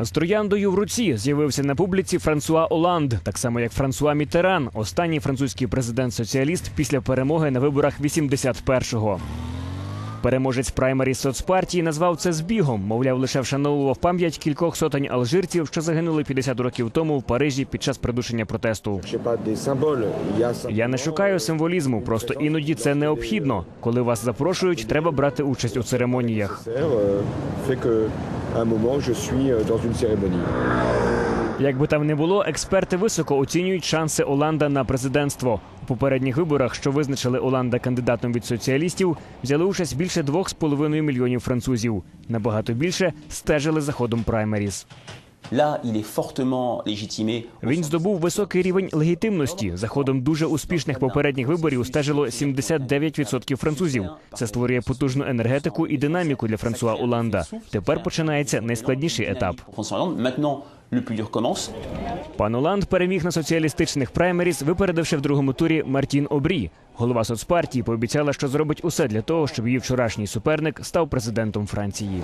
З трояндою в руці з'явився на публіці Франсуа Оланд, так само як Франсуа Мітеран, останній французький президент-соціаліст після перемоги на виборах 81-го. Переможець праймері соцпартії назвав це збігом. Мовляв, лише вшановував пам'ять кількох сотень алжирців, що загинули 50 років тому в Парижі під час придушення протесту. Я не шукаю символізму, просто іноді це необхідно. Коли вас запрошують, треба брати участь у церемоніях. Un moment je suis euh, dans une cérémonie. Як би там не було, експерти високо оцінюють шанси Оланда на президентство. У попередніх виборах, що визначили Оланда кандидатом від соціалістів, взяли участь більше 2,5 мільйонів французів. Набагато більше стежили за ходом праймеріз. Він здобув високий рівень легітимності. За ходом дуже успішних попередніх виборів стежило 79% французів. Це створює потужну енергетику і динаміку для Франсуа Оланда. Тепер починається найскладніший етап. Пан Оланд переміг на соціалістичних праймеріз, випередивши в другому турі Мартін Обрі. Голова соцпартії пообіцяла, що зробить усе для того, щоб її вчорашній суперник став президентом Франції.